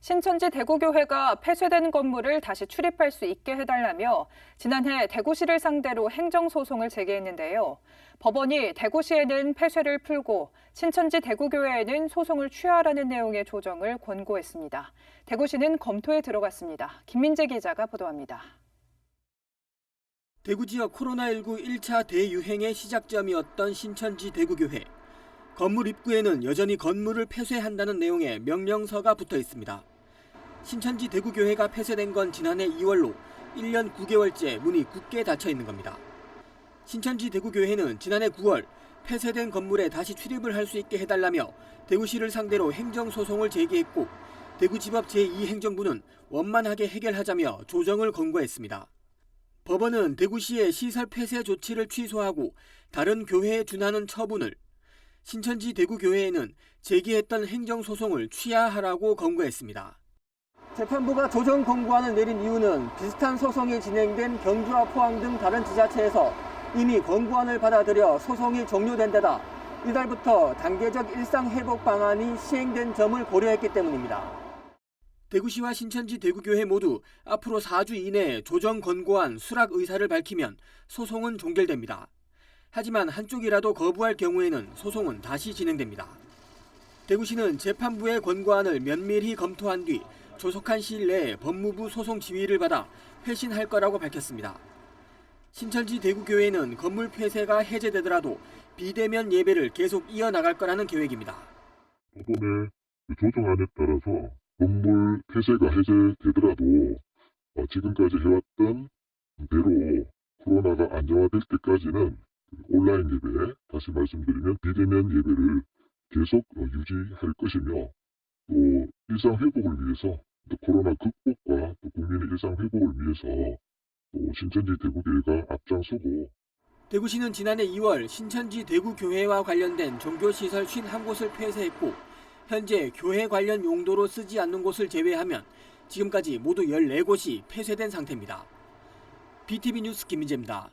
신천지 대구교회가 폐쇄된 건물을 다시 출입할 수 있게 해달라며 지난해 대구시를 상대로 행정소송을 제기했는데요. 법원이 대구시에는 폐쇄를 풀고 신천지 대구교회에는 소송을 취하라는 내용의 조정을 권고했습니다. 대구시는 검토에 들어갔습니다. 김민재 기자가 보도합니다. 대구 지역 코로나19 1차 대유행의 시작점이었던 신천지 대구교회. 건물 입구에는 여전히 건물을 폐쇄한다는 내용의 명령서가 붙어 있습니다. 신천지 대구교회가 폐쇄된 건 지난해 2월로 1년 9개월째 문이 굳게 닫혀 있는 겁니다. 신천지 대구교회는 지난해 9월 폐쇄된 건물에 다시 출입을 할 수 있게 해달라며 대구시를 상대로 행정소송을 제기했고 대구지법 제2행정부는 원만하게 해결하자며 조정을 권고했습니다. 법원은 대구시의 시설 폐쇄 조치를 취소하고 다른 교회에 준하는 처분을 신천지 대구교회에는 제기했던 행정소송을 취하하라고 권고했습니다. 재판부가 조정 권고안을 내린 이유는 비슷한 소송이 진행된 경주와 포항 등 다른 지자체에서 이미 권고안을 받아들여 소송이 종료된 데다 이달부터 단계적 일상 회복 방안이 시행된 점을 고려했기 때문입니다. 대구시와 신천지 대구교회 모두 앞으로 4주 이내에 조정 권고안 수락 의사를 밝히면 소송은 종결됩니다. 하지만 한쪽이라도 거부할 경우에는 소송은 다시 진행됩니다. 대구시는 재판부의 권고안을 면밀히 검토한 뒤 조속한 시일 내에 법무부 소송 지휘를 받아 회신할 거라고 밝혔습니다. 신천지 대구교회는 건물 폐쇄가 해제되더라도 비대면 예배를 계속 이어나갈 거라는 계획입니다. 법원의 그 조정안에 따라서 건물 폐쇄가 해제되더라도 어, 지금까지 해왔던 대로 코로나가 안정화될 때까지는 그 온라인 예배, 다시 말씀드리면 비대면 예배를 계속 어, 유지할 것이며 또 일상 회복을 위해서 또 코로나 극복과 또 국민의 일상 회복을 위해서 또 신천지 대구교회가 앞장서고 대구시는 지난해 2월 신천지 대구교회와 관련된 종교시설 51곳을 폐쇄했고 현재 교회 관련 용도로 쓰지 않는 곳을 제외하면 지금까지 모두 14곳이 폐쇄된 상태입니다. BTV 뉴스 김민재입니다.